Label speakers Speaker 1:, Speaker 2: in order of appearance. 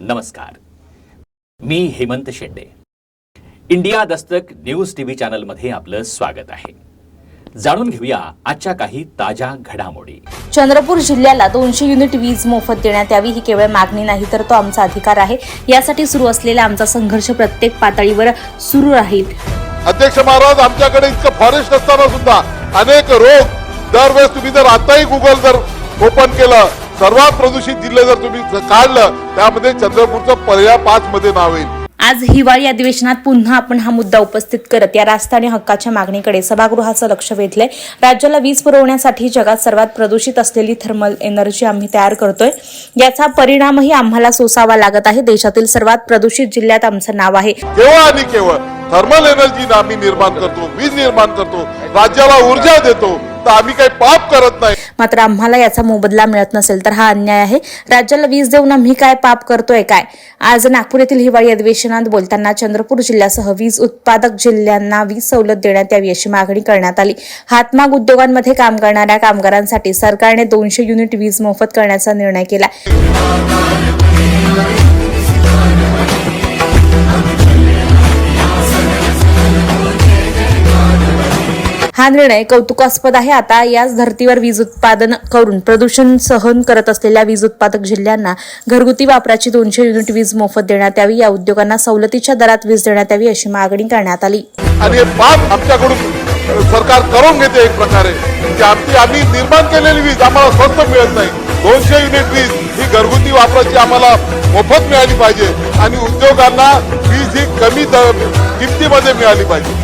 Speaker 1: नमस्कार. मी Hemant Shende. India Dastak news TV चॅनलमध्ये आपलं स्वागत आहे. जाणून घेऊया आजच्या काही ताज्या घडामोडी.
Speaker 2: चंद्रपूर जिल्ह्याला दोनशे युनिट वीज मोफत देण्यात यावी ही केवळ मागणी नाही तर तो आमचा अधिकार आहे. यासाठी सुरू असलेला आमचा संघर्ष प्रत्येक पातळीवर सुरू राहील.
Speaker 3: अध्यक्ष महाराज आमच्याकडे इतकं फॉरेस्ट असताना सुद्धा अनेक रोग दरवेळेस तुम्ही जर आताही गुगल जर ओपन केलं. सर्वात प्रदूषित जिल्हे जर तुम्ही काढलं त्यामध्ये चंद्रपूरचं पर्याय पाच मध्ये नाव येईल.
Speaker 2: आज हिवाळी अधिवेशनात पुन्हा आपण हा मुद्दा उपस्थित करत या रास्ता आणि हक्काच्या मागणीकडे सभागृहाचं लक्ष वेधलंय. राज्याला वीज पुरवण्यासाठी जगात सर्वात प्रदूषित असलेली थर्मल एनर्जी आम्ही तयार करतोय. याचा परिणामही आम्हाला सोसावा लागत आहे. देशातील सर्वात प्रदूषित जिल्ह्यात आमचं नाव आहे.
Speaker 3: केवळ आणि केवळ थर्मल एनर्जी आम्ही निर्माण करतो वीज निर्माण करतो राज्याला ऊर्जा देतो तर आम्ही काही पाप करत नाही.
Speaker 2: मात्र आम्हाला याचा मोबदला मिळत नसेल तर हा अन्याय आहे. राज्याला वीज देऊन आम्ही काय पाप करतोय काय? आज नागपूर येथील हिवाळी अधिवेशनात बोलताना चंद्रपूर जिल्ह्यासह वीज उत्पादक जिल्ह्यांना वीज सवलत देण्यात यावी अशी मागणी करण्यात आली. हातमाग उद्योगांमध्ये काम करणाऱ्या कामगारांसाठी सरकारने दोनशे युनिट वीज मोफत करण्याचा निर्णय केला. हा निर्णय कौतुकास्पद आहे. आता याच धर्तीवर वीज उत्पादन करून प्रदूषण सहन करत असलेल्या वीज उत्पादक जिल्ह्यांना घरगुती वापराची दोनशे युनिट वीज मोफत देण्यात यावी. या उद्योगांना सवलतीच्या दरात वीज देण्यात यावी अशी मागणी करण्यात आली.
Speaker 3: आणि पाप आमच्याकडून सरकार करून घेते एक प्रकारे. म्हणजे आमची आम्ही निर्माण केलेली वीज आम्हाला स्वस्त मिळत नाही. दोनशे युनिट वीज ही घरगुती वापराची आम्हाला मोफत मिळाली पाहिजे. आणि उद्योगांना वीज ही कमी किमतीमध्ये मिळाली पाहिजे.